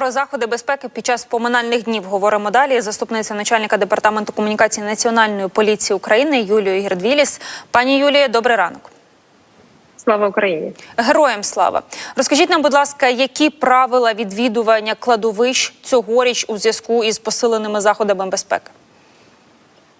про заходи безпеки під час поминальних днів говоримо далі. Заступниця начальника департаменту комунікації Національної поліції України Юлію Гердвіліс. Пані Юлія, добрий ранок. Слава Україні! Героям слава. Розкажіть нам, будь ласка, які правила відвідування кладовищ цьогоріч у зв'язку із посиленими заходами безпеки?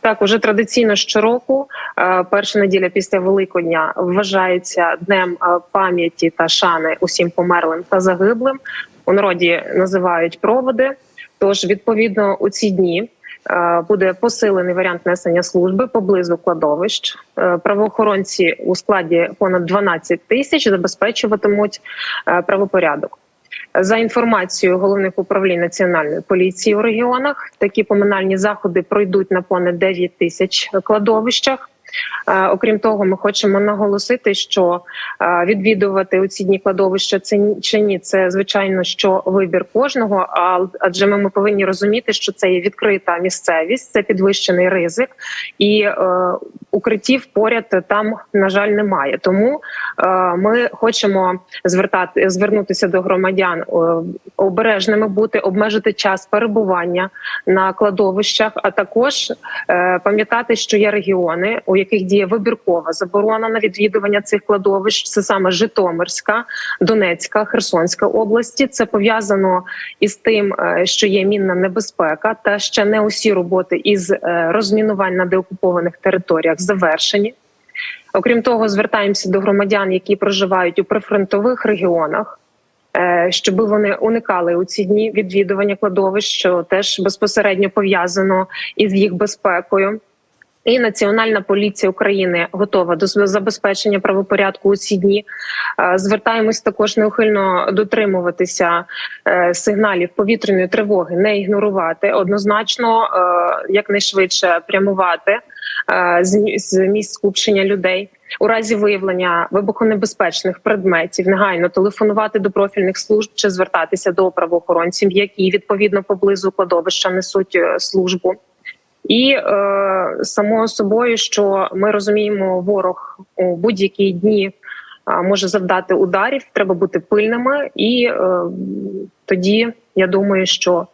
Так, уже традиційно щороку, е, перша неділя після Великодня вважається днем е, пам'яті та шани усім померлим та загиблим. У народі називають проводи. Тож, відповідно, у ці дні е, буде посилений варіант несення служби поблизу кладовищ. Е, Правоохоронці у складі понад 12 тисяч забезпечуватимуть е, правопорядок. За інформацією головних управлінь національної поліції у регіонах, такі поминальні заходи пройдуть на понад 9 тисяч кладовищах. Окрім того, ми хочемо наголосити, що відвідувати у ці дні кладовища це чи ні, це звичайно що вибір кожного. Адже ми, ми повинні розуміти, що це є відкрита місцевість, це підвищений ризик, і е, укриттів поряд там на жаль немає. Тому е, ми хочемо звертати звернутися до громадян е, обережними бути, обмежити час перебування на кладовищах, а також е, пам'ятати, що є регіони, у яких діє вибіркова заборона на відвідування цих кладовищ. Це саме Житомирська, Донецька, Херсонська області. Це пов'язано із тим, е, що є мінна небезпека, та ще не усі роботи із е, розмінувань на деокупованих територіях завершені. Окрім того, звертаємося до громадян, які проживають у прифронтових регіонах, е, щоб вони уникали у ці дні відвідування кладовищ, що теж безпосередньо пов'язано із їх безпекою. І Національна поліція України готова до забезпечення правопорядку у ці дні. Е, Звертаємось також неухильно дотримуватися е, сигналів повітряної тривоги, не ігнорувати однозначно е, якнайшвидше прямувати з місць скупчення людей. У разі виявлення вибухонебезпечних предметів негайно телефонувати до профільних служб чи звертатися до правоохоронців, які відповідно поблизу кладовища несуть службу. І е, само собою, що ми розуміємо, ворог у будь-які дні е, може завдати ударів. Треба бути пильними, і е, тоді я думаю, що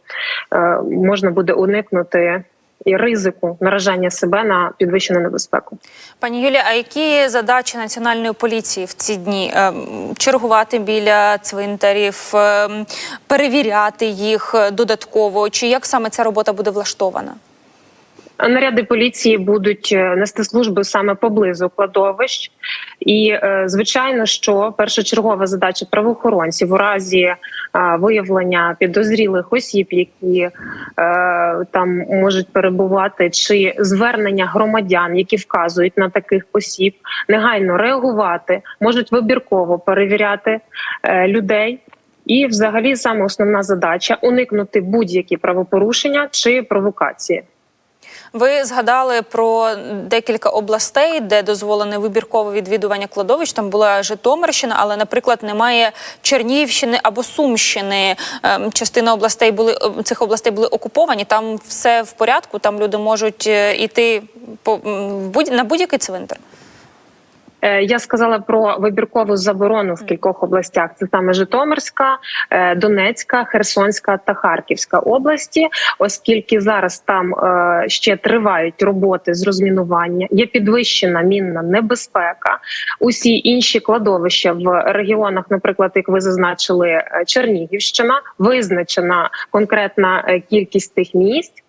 е, можна буде уникнути і ризику наражання себе на підвищену небезпеку. Пані Юлія, а які задачі національної поліції в ці дні? Ем, Чергувати біля цвинтарів, ем, перевіряти їх е, додатково? Чи як саме ця робота буде влаштована? Наряди поліції будуть е, нести служби саме поблизу кладовищ, і е, звичайно, що першочергова задача правоохоронців у разі е, виявлення підозрілих осіб, які там можуть перебувати, чи звернення громадян, які вказують на таких осіб, негайно реагувати, можуть вибірково перевіряти людей. І, взагалі, саме основна задача уникнути будь-які правопорушення чи провокації. Ви згадали про декілька областей, де дозволене вибіркове відвідування кладовищ. Там була Житомирщина, але, наприклад, немає Чернігівщини або Сумщини. Ем, Частина областей були ем, цих областей були окуповані. Там все в порядку. Там люди можуть е, іти по будь на будь-який цвинтар. Е, Я сказала про вибіркову заборону в кількох областях. Це саме Житомирська, е, Донецька, Херсонська та Харківська області, оскільки зараз там е, ще тривають роботи з розмінування. Є підвищена мінна небезпека. Усі інші кладовища в регіонах, наприклад, як ви зазначили, Чернігівщина, визначена конкретна кількість тих місць.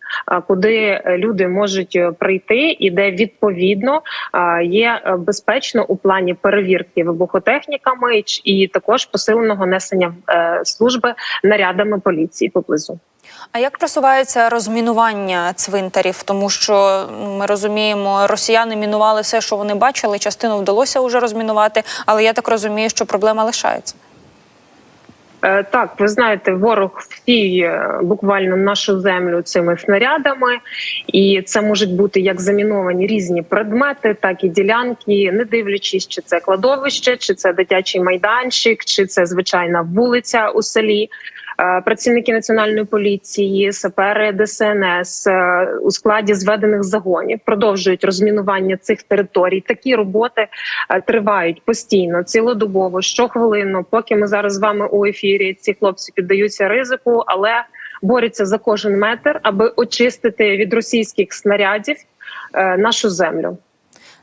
Куди е, люди можуть е, прийти, і де відповідно є е, безпечно у плані перевірки вибухотехніками і також посиленого несення служби нарядами поліції поблизу. А як просувається розмінування цвинтарів? Тому що ну, ми розуміємо, росіяни мінували все, що вони бачили. Частину вдалося вже розмінувати, але я так розумію, що проблема лишається. Е, Так, ви знаєте, ворог всіє буквально нашу землю цими снарядами, і це можуть бути як заміновані різні предмети, так і ділянки, не дивлячись, чи це кладовище, чи це дитячий майданчик, чи це звичайна вулиця у селі. Е, Працівники національної поліції, сапери ДСНС е, у складі зведених загонів продовжують розмінування цих територій. Такі роботи е, тривають постійно, цілодобово, щохвилинно. Поки ми зараз з вами у ефірі, ці хлопці піддаються ризику, але борються за кожен метр, аби очистити від російських снарядів нашу землю.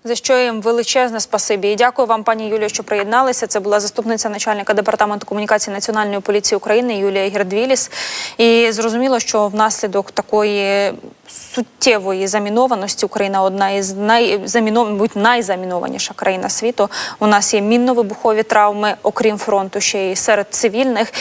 За що їм величезне спасибі. І дякую вам, пані Юлію, що приєдналися. Це була заступниця начальника департаменту комунікації Національної поліції України Юлія Гердвіліс. І зрозуміло, що внаслідок такої суттєвої замінованості Україна одна із найзамінов... найзамінованіша країна світу. У нас є мінно-вибухові травми, окрім фронту, ще й серед цивільних.